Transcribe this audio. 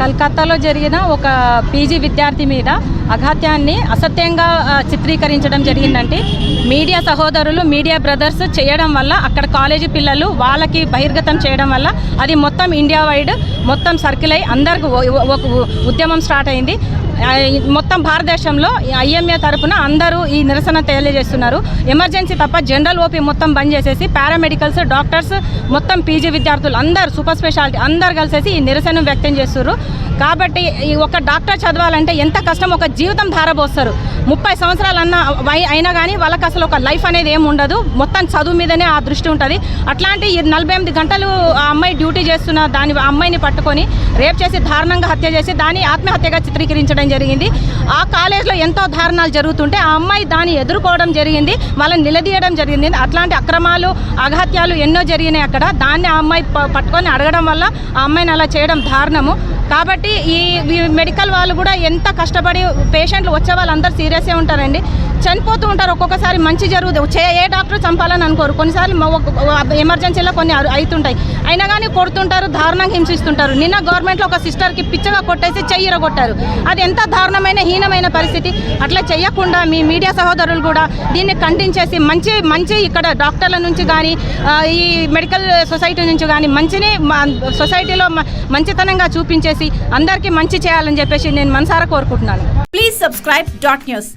కల్కత్తాలో జరిగిన ఒక పీజీ విద్యార్థి మీద అఘాత్యాన్ని అసత్యంగా చిత్రీకరించడం జరిగిందంటే మీడియా సహోదరులు మీడియా బ్రదర్స్ చేయడం వల్ల అక్కడ కాలేజీ పిల్లలు వాళ్ళకి బహిర్గతం చేయడం వల్ల అది మొత్తం ఇండియా వైడ్ మొత్తం సర్కిల్ అయి అందరికి ఒక ఉద్యమం స్టార్ట్ అయింది. మొత్తం భారతదేశంలో ఐఎంఏ తరపున అందరూ ఈ నిరసన తెలియజేస్తున్నారు. ఎమర్జెన్సీ తప్ప జనరల్ ఓపీ మొత్తం బంద్ చేసేసి పారామెడికల్స్ డాక్టర్స్ మొత్తం పీజీ విద్యార్థులు అందరు సూపర్ స్పెషాలిటీ అందరు కలిసేసి ఈ నిరసన వ్యక్తం చేస్తున్నారు కాబట్టి ఈ ఒక డాక్టర్ చదవాలంటే ఎంత కష్టం? ఒక జీవితం ధారపోస్తారు ముప్పై సంవత్సరాలు అన్న వై- అయినా కానీ వాళ్ళకి అసలు ఒక లైఫ్ అనేది ఏమి ఉండదు. మొత్తం చదువు మీదనే ఆ దృష్టి ఉంటుంది. అట్లాంటి నలభై ఎనిమిది గంటలు ఆ అమ్మాయి డ్యూటీ చేస్తున్న దాని ఆ అమ్మాయిని పట్టుకొని రేప్ చేసి దారుణంగా హత్య చేసి దాన్ని ఆత్మహత్యగా చిత్రీకరించడం జరిగింది. ఆ కాలేజ్లో ఎంతో దారుణాలు జరుగుతుంటే ఆ అమ్మాయి దాన్ని ఎదుర్కోవడం జరిగింది. వాళ్ళని నిలదీయడం జరిగింది. అట్లాంటి అక్రమాలు అఘాత్యాలు ఎన్నో జరిగినాయి అక్కడ. దాన్ని ఆ అమ్మాయి పట్టుకొని అడగడం వల్ల ఆ అమ్మాయిని అలా చేయడం దారుణము. కాబట్టి ఈ మెడికల్ వాళ్ళు కూడా ఎంత కష్టపడి పేషెంట్లు వచ్చే వాళ్ళందరూ సీరియస్గా ఉంటారండి. చనిపోతూ ఉంటారు. ఒక్కొక్కసారి మంచి జరుగుతుంది చే ఏ డాక్టర్ చంపాలని అనుకోరు. కొన్నిసార్లు ఎమర్జెన్సీలో కొన్ని అవుతుంటాయి అయినా కానీ కొడుతుంటారు దారుణంగా హింసిస్తుంటారు. నిన్న గవర్నమెంట్లో ఒక సిస్టర్కి పిచ్చగా కొట్టేసి చెయ్యిర కొట్టారు అది ఎంత దారుణమైన హీనమైన పరిస్థితి. అట్లా చేయకుండా మీ మీడియా సహోదరులు కూడా దీన్ని ఖండించేసి మంచి మంచి ఇక్కడ డాక్టర్ల నుంచి కానీ ఈ మెడికల్ సొసైటీ నుంచి కానీ మంచిని సొసైటీలో మంచితనంగా చూపించేసి అందరికీ మంచి చేయాలని చెప్పేసి నేను మనసారా కోరుకుంటున్నాను. Please subscribe dot news